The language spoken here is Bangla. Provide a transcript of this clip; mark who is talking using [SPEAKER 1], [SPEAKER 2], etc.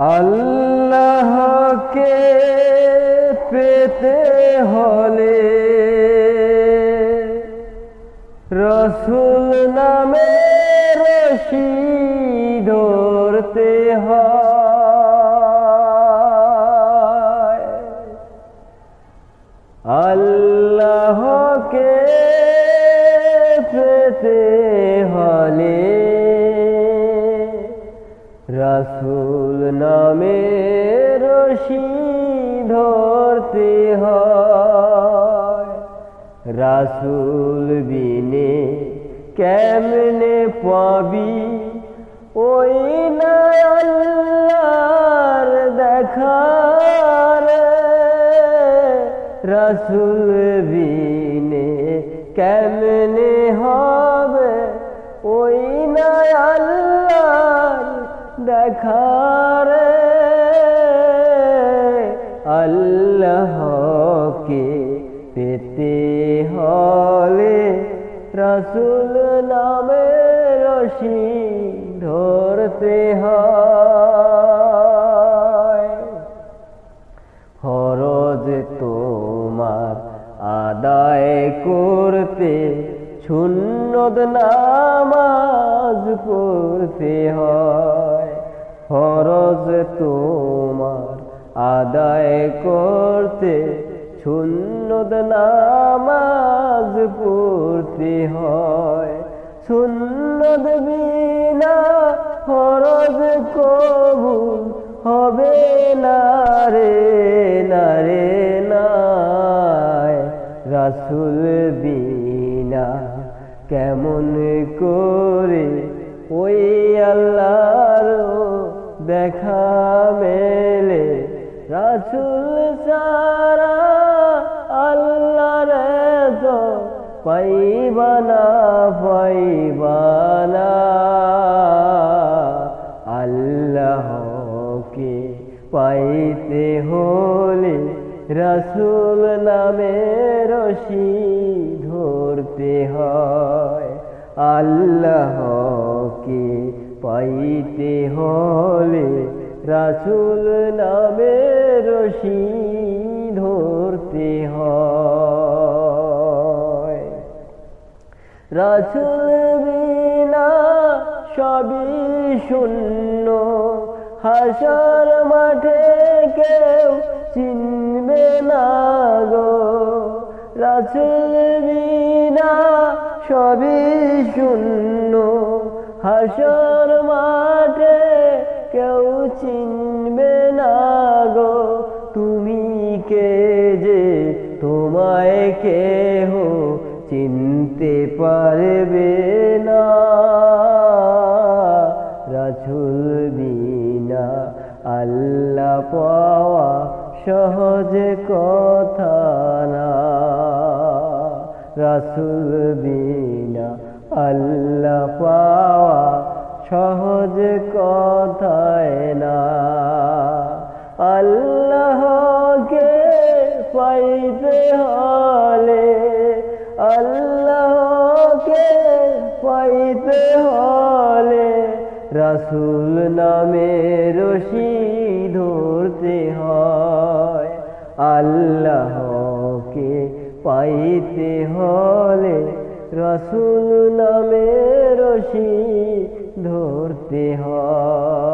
[SPEAKER 1] আল্লাহকে পেতে হলে রসুল নামে রশি ধরতে হয়। রাসুল নামে রশি ধরতে হয়। রাসুল বিনে কেমনে পাবি? ওই না আল্লাহর দেখার। রাসুল বিনে কেমনে হবে? ওই না আল্লাহর দেখার আল্লাহকে পেতে হলে রসুল নামে রশি ধরতে ফরজ তোমার আদায় করতে, সুন্নত নামাজ পড়তে হয়। ফরজ তোমার আদায় করতে, সুন্নত নামাজ পড়তে হয়। সুন্নত বিনা ফরজ কবুল হবে না রে না রে রাসুল বিনা কেমন করে ওই আল্লাহর দেখা মেলে। রাসুল সারা আল্লাহর তো পাইবানা পাইবানা আল্লাহকে পাইতে হলে রসুল নামে রশি ধরতে হয়। আল্লাহকে পাইতে হলে রাসুল নামে রশি ধরতে রাসুল বিনা সবই শূন্য, হাসার মাঠে কেউ চিনবে না গো। রাসুল বিনা সবই শূন্য, হাসার চিনবে না গো। তুমি কে যে? তোমায় কেহ চিনতে পারবে না। রাসুল বিনা আল্লাহ পাওয়া সহজ কথা না। রাসুল বিনা আল্লাহ পাওয়া সহজ কথায় না। আল্লাহকে পাইতে হলে, আল্লাহকে পাইতে হলে রাসুল নামে রশি ধরতে হয়। আল্লাহকে পাইতে হলে রসুল নামে রশি ধরতে হয়